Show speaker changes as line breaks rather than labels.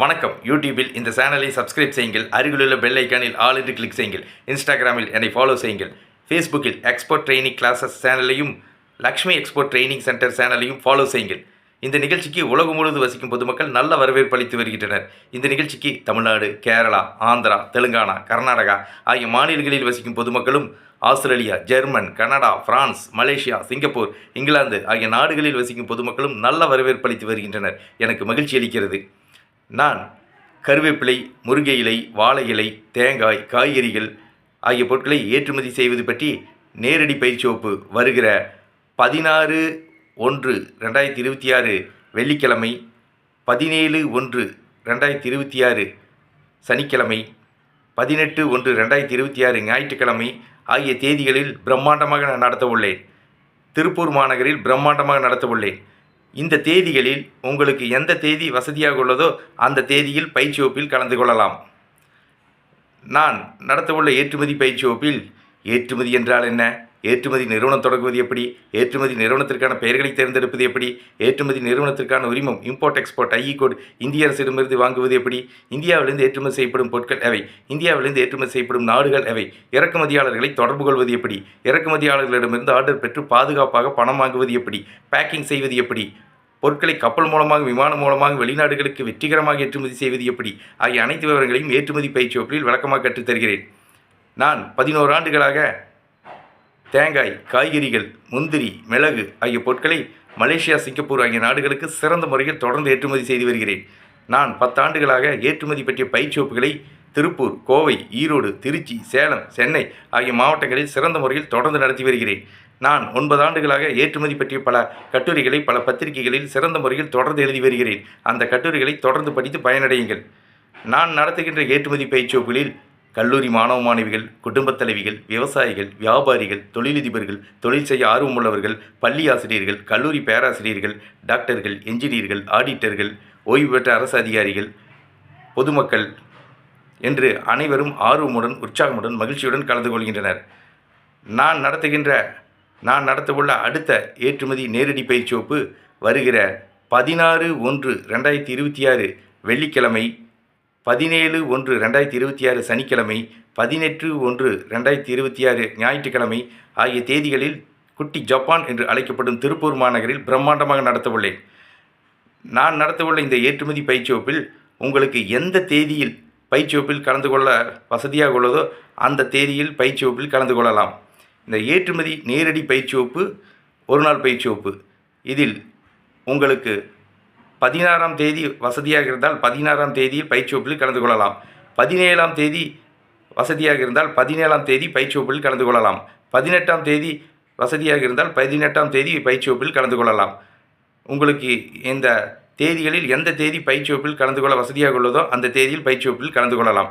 வணக்கம். யூடியூபில் இந்த சேனலை சப்ஸ்கிரைப் செய்யுங்கள். அருகிலுள்ள பெல் ஐக்கானில் ஆல் என்று கிளிக் செய்யுங்கள். இன்ஸ்டாகிராமில் என்னை ஃபாலோ செய்யுங்கள். ஃபேஸ்புக்கில் எக்ஸ்போர்ட் ட்ரைனிங் கிளாஸஸ் சேனலையும் லக்ஷ்மி எக்ஸ்போர்ட் ட்ரைனிங் சென்டர் சேனலையும் ஃபாலோ செய்யுங்கள். இந்த நிகழ்ச்சிக்கு உலகம் முழுவதும் வசிக்கும் பொதுமக்கள் நல்ல வரவேற்பு அளித்து வருகின்றனர். இந்த நிகழ்ச்சிக்கு தமிழ்நாடு கேரளா ஆந்திரா தெலுங்கானா கர்நாடகா ஆகிய மாநிலங்களில் வசிக்கும் பொதுமக்களும் Australia German Canada France Malaysia Singapore England ஆகிய நாடுகளில் வசிக்கும் பொதுமக்களும் நல்ல வரவேற்பு அளித்து வருகின்றனர். எனக்கு மகிழ்ச்சி அளிக்கிறது. நான் கருவேப்பிலை முருங்கை இலை வாழை இலை தேங்காய் காய்கறிகள் ஆகிய பொருட்களை ஏற்றுமதி செய்வது பற்றி நேரடி பயிற்சி வகுப்பு வருகிற பதினாறு ஒன்று ரெண்டாயிரத்தி இருபத்தி ஆறு வெள்ளிக்கிழமை பதினேழு ஒன்று ரெண்டாயிரத்தி இருபத்தி ஆறு சனிக்கிழமை பதினெட்டு ஒன்று ரெண்டாயிரத்தி இருபத்தி ஆறு ஞாயிற்றுக்கிழமை ஆகிய தேதிகளில் பிரம்மாண்டமாக நான் நடத்த உள்ளேன் திருப்பூர் மாநகரில் பிரம்மாண்டமாக நடத்த உள்ளேன் இந்த தேதிகளில் உங்களுக்கு எந்த தேதி வசதியாக உள்ளதோ அந்த தேதியில் பயிற்சி வகுப்பில் கலந்து கொள்ளலாம். நான் நடத்தவுள்ள ஏற்றுமதி பயிற்சி வகுப்பில் ஏற்றுமதி என்றால் என்ன? ஏற்றுமதி நிறுவனம் தொடங்குவது எப்படி? ஏற்றுமதி நிறுவனத்திற்கான பெயர்களை தேர்ந்தெடுப்பது எப்படி? ஏற்றுமதி நிறுவனத்திற்கான உரிமம் இம்போர்ட் எக்ஸ்போர்ட் ஐஇ கோட் இந்திய அரசிடமிருந்து வாங்குவது எப்படி? இந்தியாவிலிருந்து ஏற்றுமதி செய்யப்படும் பொருட்கள் எவை? இந்தியாவிலிருந்து ஏற்றுமதி செய்யப்படும் நாடுகள் எவை? இறக்குமதியாளர்களை தொடர்பு கொள்வது எப்படி? இறக்குமதியாளர்களிடமிருந்து ஆர்டர் பெற்று பாதுகாப்பாக பணம் வாங்குவது எப்படி? பேக்கிங் செய்வது எப்படி? பொருட்களை கப்பல் மூலமாக விமானம் மூலமாக வெளிநாடுகளுக்கு வெற்றிகரமாக ஏற்றுமதி செய்வது எப்படி? ஆகிய அனைத்து விவரங்களையும் ஏற்றுமதி பயிற்சி வகுப்பில் விளக்கமாக கற்றுத்தருகிறேன் நான் பதினோரு ஆண்டுகளாக தேங்காய் காய்கறிகள் முந்திரி மிளகு ஆகிய பொருட்களை மலேசியா சிங்கப்பூர் ஆகிய நாடுகளுக்கு சிறந்த முறையில் தொடர்ந்து ஏற்றுமதி செய்து வருகிறேன். நான் பத்தாண்டுகளாக ஏற்றுமதி பற்றிய பயிற்சி வகுப்புகளை திருப்பூர் கோவை ஈரோடு திருச்சி சேலம் சென்னை ஆகிய மாவட்டங்களில் சிறந்த முறையில் தொடர்ந்து நடத்தி வருகிறேன். நான் ஒன்பது ஆண்டுகளாக ஏற்றுமதி பற்றிய பல கட்டுரைகளை பல பத்திரிகைகளில் சிறந்த முறையில் தொடர்ந்து எழுதி வருகிறேன். அந்த கட்டுரைகளை தொடர்ந்து படித்து பயனடையுங்கள். நான் நடத்துகின்ற ஏற்றுமதி பயிற்சி கல்லூரி மாணவ மாணவிகள் குடும்பத் தலைவிகள் விவசாயிகள் வியாபாரிகள் தொழிலதிபர்கள் தொழில் செய்ய ஆர்வமுள்ளவர்கள் பள்ளி ஆசிரியர்கள் கல்லூரி பேராசிரியர்கள் டாக்டர்கள் என்ஜினியர்கள் ஆடிட்டர்கள் ஓய்வு பெற்ற அரசு அதிகாரிகள் பொதுமக்கள் என்று அனைவரும் ஆர்வமுடன் உற்சாகமுடன் மகிழ்ச்சியுடன் கலந்து கொள்கின்றனர். நான் நடத்துகின்ற நான் நடத்தவுள்ள அடுத்த ஏற்றுமதி நேரடி பயிற்சி வகுப்பு வருகிற பதினாறு ஒன்று ரெண்டாயிரத்தி இருபத்தி ஆறு வெள்ளிக்கிழமை பதினேழு ஒன்று ரெண்டாயிரத்தி இருபத்தி ஆறு சனிக்கிழமை பதினெட்டு ஒன்று ரெண்டாயிரத்தி இருபத்தி ஆறு ஞாயிற்றுக்கிழமை ஆகிய தேதிகளில் குட்டி ஜப்பான் என்று அழைக்கப்படும் திருப்பூர் மாநகரில் பிரம்மாண்டமாக நடத்தவுள்ளேன். நான் நடத்தவுள்ள இந்த ஏற்றுமதி பயிற்சி வகுப்பில் உங்களுக்கு எந்த தேதியில் பயிற்சி வகுப்பில் கலந்து கொள்ள வசதியாக உள்ளதோ அந்த தேதியில் பயிற்சி வகுப்பில் கலந்து கொள்ளலாம். இந்த ஏற்றுமதி நேரடி பயிற்சி வகுப்பு ஒரு நாள் பயிற்சி வகுப்பு. இதில் உங்களுக்கு பதினாறாம் தேதி வசதியாக இருந்தால் பதினாறாம் தேதியில் பயிற்சி வகுப்பில் கலந்து கொள்ளலாம். பதினேழாம் தேதி வசதியாக இருந்தால் பதினேழாம் தேதி பயிற்சி வகுப்பில் கலந்து கொள்ளலாம். பதினெட்டாம் தேதி வசதியாக இருந்தால் பதினெட்டாம் தேதி பயிற்சி வகுப்பில் கலந்து கொள்ளலாம். உங்களுக்கு இந்த தேதிகளில் எந்த தேதி பயிற்சி வகுப்பில் கலந்து கொள்ள வசதியாக உள்ளதோ அந்த தேதியில் பயிற்சி வகுப்பில் கலந்து கொள்ளலாம்.